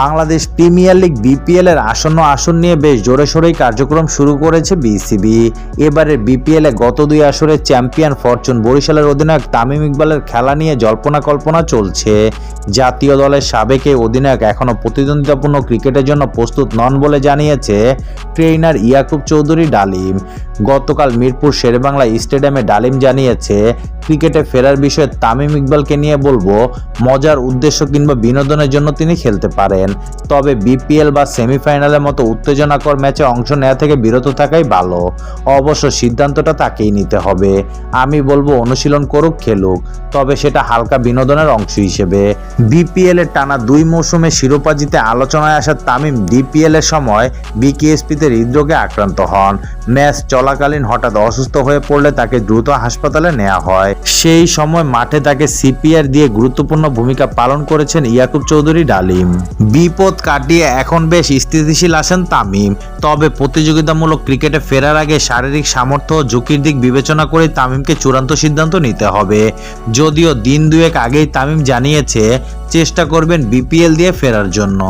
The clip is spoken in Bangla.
বাংলাদেশ প্রিমিয়ার লিগ বিপিএল এর আসন্ন আসন নিয়ে বেশ জোরে সোরেই কার্যক্রম শুরু করেছে বিসিবি। এবারের বিপিএল এ গত দুই আসরের চ্যাম্পিয়ন ফরচুন বরিশালের অধিনায়ক তামিম ইকবালের খেলা নিয়ে জল্পনা কল্পনা চলছে। জাতীয় দলের সাবেক অধিনায়ক এখনও প্রতিদ্বন্দ্বিতাপূর্ণ ক্রিকেটের জন্য প্রস্তুত নন বলে জানিয়েছে ট্রেইনার ইয়াকুব চৌধুরী ডালিম। গতকাল মিরপুর শেরেবাংলা স্টেডিয়ামে ডালিম জানিয়েছে, ক্রিকেটে ফেরার বিষয়ে তামিম ইকবালকে নিয়ে বলব, মজার উদ্দেশ্য কিংবা বিনোদনের জন্য তিনি খেলতে পারেন। তবে বিপিএল বা সেমিফাইনালের মতো উত্তেজনাকর ম্যাচে অংশ নেওয়া থেকে বিরত থাকাই ভালো। অবশ্য সিদ্ধান্তটা তাকেই নিতে হবে। আমি বলব অনুশীলন করুক, খেলুক, তবে সেটা হালকা বিনোদনের অংশ হিসেবে। বিপিএল এর টানা দুই মৌসুমে শিরোপা জিতে আলোচনায় আসা তামিম ডিপিএল এর সময় বিকেএসপিতে হৃদরোগে আক্রান্ত হন। ম্যাচ চলাকালীন হঠাৎ অসুস্থ হয়ে পড়লে তাকে দ্রুত হাসপাতালে নেওয়া হয়। সেই সময় মাঠে তাকে সিপিআর দিয়ে গুরুত্বপূর্ণ ভূমিকা পালন করেছেন ইয়াকুব চৌধুরী ডালিম। বিপদ কাটিয়ে এখন বেশ স্থিতিশীল আছেন তামিম। তবে প্রতিযোগিতামূলক ক্রিকেটে ফেরার আগে শারীরিক সামর্থ্য ঝুঁকির দিক বিবেচনা করে তামিমকে চূড়ান্ত সিদ্ধান্ত নিতে হবে। যদিও দিন দুয়েক আগেই তামিম জানিয়েছে, চেষ্টা করবেন বিপিএল দিয়ে ফেরার জন্য।